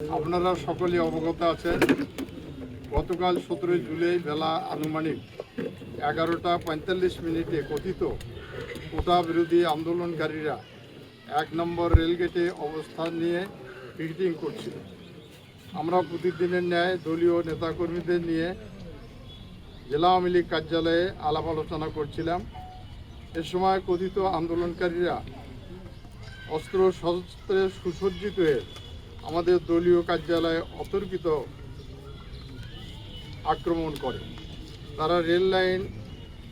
আপনারা সকলে অবগত আছেন, গতকাল সতেরোই জুলাই বেলা আনুমানিক এগারোটা পঁয়তাল্লিশ মিনিটে কথিত কোটা বিরোধী আন্দোলনকারীরা এক নম্বর রেলগেটে অবস্থান নিয়ে মিটিং করছিল। আমরা প্রতিদিনের ন্যায় দলীয় নেতাকর্মীদের নিয়ে জেলা আওয়ামী লীগ কার্যালয়ে আলাপ আলোচনা করছিলাম। এ সময় কথিত আন্দোলনকারীরা অস্ত্র সশস্ত্রে সুসজ্জিত হয়ে আমাদের দলীয় কার্যালয়ে অতর্কিত আক্রমণ করে। তারা রেল লাইন,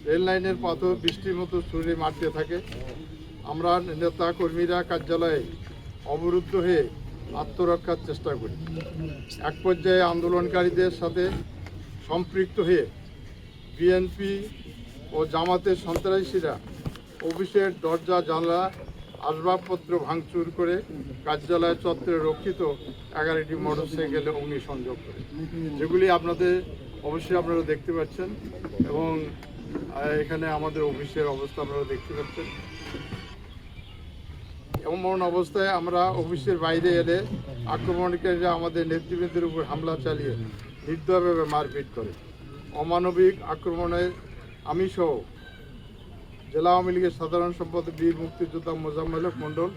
রেল লাইনের পাথর বৃষ্টির মতো ছুঁড়ে মারতে থাকে। আমরা নেতা কর্মীরা কার্যালয়ে অবরুদ্ধ হয়ে আত্মরক্ষার চেষ্টা করি। এক পর্যায়ে আন্দোলনকারীদের সাথে সম্পৃক্ত হয়ে বিএনপি ও জামাতের সন্ত্রাসীরা অফিসের দরজা জানলা আসবাবপত্র ভাঙচুর করে কার্যালয় চত্বরে রক্ষিত এগারোটি মোটরসাইকেলে অগ্নিসংযোগ করে। যেগুলি আপনাদের অবশ্যই আপনারা দেখতে পাচ্ছেন এবং এখানে আমাদের অফিসের অবস্থা আপনারা দেখতে পাচ্ছেন। এমন অবস্থায় আমরা অফিসের বাইরে এলে আক্রমণকারীরা আমাদের নেতৃবৃন্দের উপর হামলা চালিয়ে নির্দয়ভাবে মারপিট করে। অমানবিক আক্রমণে আমি সহ জেলা আওয়ামী লীগের সাধারণ সম্পাদক, বীর মুক্তিযোদ্ধা মোজাম্মেল হক মণ্ডল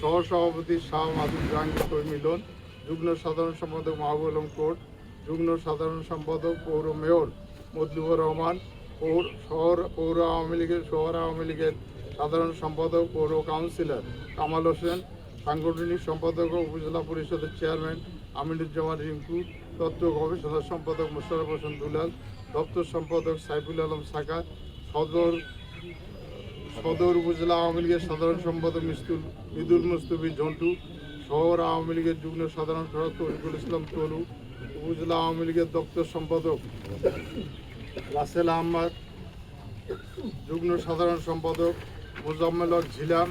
সহ সভাপতি শাহ মাদুর জাহাঙ্গীর মিলন, যুগ্ম সাধারণ সম্পাদক মাহবুব আলম কোর্ট যুগ্ম সাধারণ সম্পাদক পৌর মেয়র মজলুবুর রহমান পৌর শহর পৌর আওয়ামী লীগের, শহর আওয়ামী লীগের সাধারণ সম্পাদক, পৌর কাউন্সিলর কামাল হোসেন, সাংগঠনিক সম্পাদক ও উপজেলা পরিষদের চেয়ারম্যান আমিনুজ্জামান রিঙ্কু, তথ্য গবেষণা সম্পাদক মোশারফ হোসেন দুলাল, দপ্তর সম্পাদক সাইফুল আলম সাকা সদর সদর উপজেলা আওয়ামী লীগের সাধারণ সম্পাদক মিস্তুল মিদুল মুস্তফি ঝন্টু, শহর আওয়ামী লীগের যুগ্ম সাধারণ সম্পাদক তরিকুল ইসলাম তরু উপজেলা আওয়ামী লীগের দপ্তর সম্পাদক রাসেল আহমদ, যুগ্ম সাধারণ সম্পাদক মোজাম্মেল ঝিলাম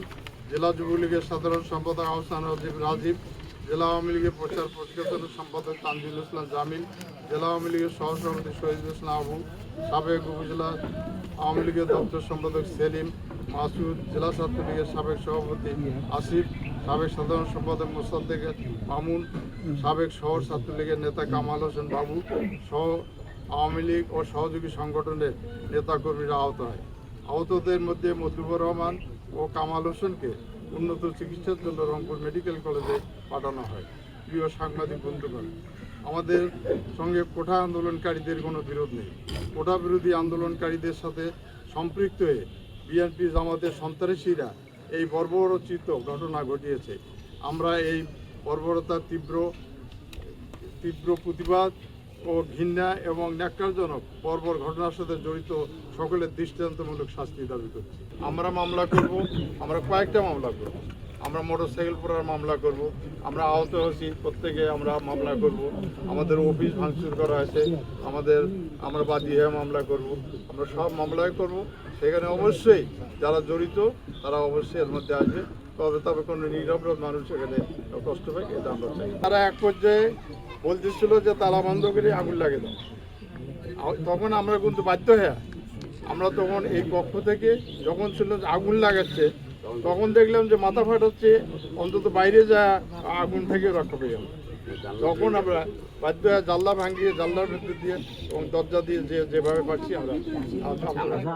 জেলা যুবলীগের সাধারণ সম্পাদক আহসান রাজীব রাজীব, জেলা আওয়ামী লীগের প্রচার প্রতিষ্ঠাতা সম্পাদক তানজিল ইসলাম জামিল জেলা আওয়ামী লীগের সহসভাপতি শহীদুল ইসলাম আবু সাবেক উপজেলা আওয়ামী লীগের দপ্তর সম্পাদক সেলিম মাসুদ, জেলা ছাত্রলীগের সাবেক সভাপতি আসিফ, সাবেক সাধারণ সম্পাদক মোসাদ্দেক মামুন, সাবেক শহর ছাত্রলীগের নেতা কামাল হোসেন বাবু সহ আওয়ামী লীগ ও সহযোগী সংগঠনের নেতাকর্মীরা আহত হয়। আহতদের মধ্যে মজিবুর রহমান ও কামাল হোসেনকে উন্নত চিকিৎসার জন্য রংপুর মেডিকেল কলেজে পাঠানো হয়। প্রিয় সাংবাদিক বন্ধুগণ আমাদের সঙ্গে কোঠা আন্দোলনকারীদের কোনো বিরোধ নেই। কোঠা বিরোধী আন্দোলনকারীদের সাথে সম্পৃক্ত হয়ে বিএনপি জামাতের সন্ত্রাসীরা এই বর্বরচিত ঘটনা ঘটিয়েছে। আমরা এই বর্বরতার তীব্র তীব্র প্রতিবাদ ও ঘৃণা এবং ন্যাক্কারজনক বর্বর ঘটনার সাথে জড়িত সকলের দৃষ্টান্তমূলক শাস্তি দাবি করছি। আমরা মামলা করব, আমরা কয়েকটা মামলা করব। আমরা মোটরসাইকেল পোড়ার মামলা করব। আমরা আহত হয়েছি, প্রত্যেকে আমরা মামলা করব। আমাদের অফিস ভাঙচুর করা হয়েছে আমাদের, আমরা বাদী হয়ে মামলা করব। আমরা সব মামলায় করব। সেখানে অবশ্যই যারা জড়িত, তারা অবশ্যই এর মধ্যে আসবে। তবে তবে কোনো নিরপরাধ মানুষ এখানে কষ্ট পায় এটা আমরা চাই তারা এক পর্যায়ে বলতেছিল যে তালা বন্ধ করে আগুন লাগে দাও। তখন আমরা কিন্তু বাধ্য হ্যাঁ আমরা তখন এই কক্ষ থেকে যখন ছিল আগুন লাগাচ্ছে তখন দেখলাম যে মাথা ফাটাচ্ছে অন্তত বাইরে যা আগুন থেকে রক্ষা পেয়ে তখন আমরা বাধ্য হয়ে জানলা ভাঙিয়ে জাল্লার ভেতর দিয়ে এবং দরজা দিয়ে যে যেভাবে আমরা আমরা